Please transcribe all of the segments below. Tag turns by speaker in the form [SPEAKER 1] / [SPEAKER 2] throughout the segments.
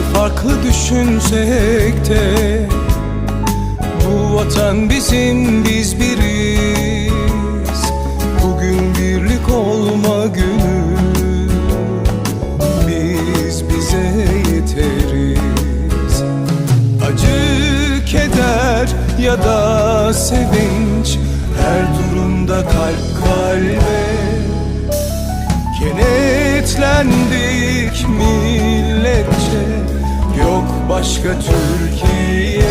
[SPEAKER 1] farklı düşünsek de Bu vatan bizim biz biriz. Bugün birlik olma günü Biz bize yeteriz. Acı, keder ya da sevinç Her durumda kalp kalbe. Kenetlendik Yok başka Türkiye.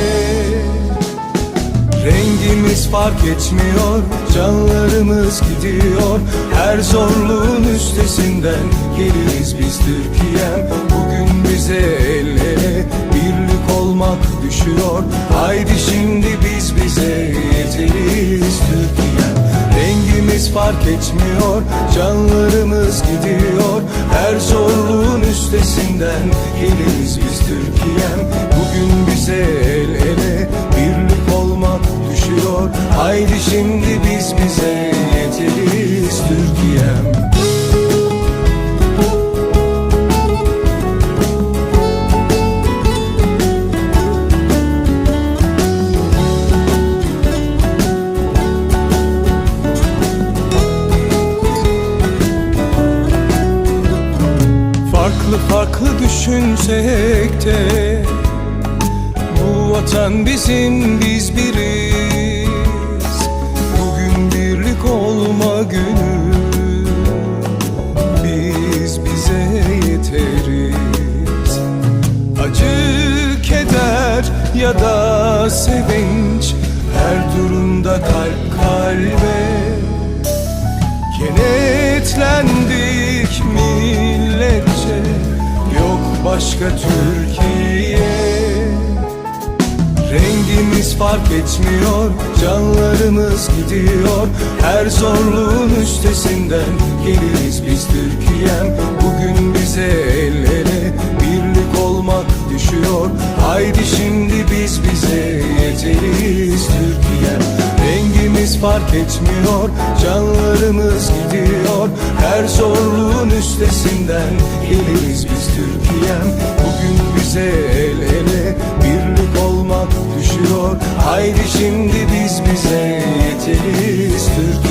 [SPEAKER 1] Rengimiz fark etmiyor Canlarımız gidiyor. Her zorluğun üstesinden Geliriz biz Türkiye'm Bugün bize el ele Birlik olmak düşüyor. Haydi şimdi biz bize Rengimiz fark etmiyor Canlarımız gidiyor. Her zorluğun üstesinden Geliriz biz Türkiye'm. Bugün bize el ele Birlik olmak düşüyor. Haydi şimdi Farklı farklı düşünsek de Bu vatan bizim biz biriz. Bugün birlik olma günü. Biz bize yeteriz. Acı, keder ya da sevinç Her durumda kalp kalbe. Kenetlendik başka Türkiye. Rengimiz fark etmiyor Canlarımız gidiyor. Her zorluğun üstesinden Geliriz biz Türkiye'm. Bugün bize el fark etmiyor. Canlarımız gidiyor. Her zorluğun üstesinden Geliriz biz Türkiye'm. Bugün bize el ele Birlik olmak düşüyor. Haydi şimdi biz bize yeteriz. Türkiye'm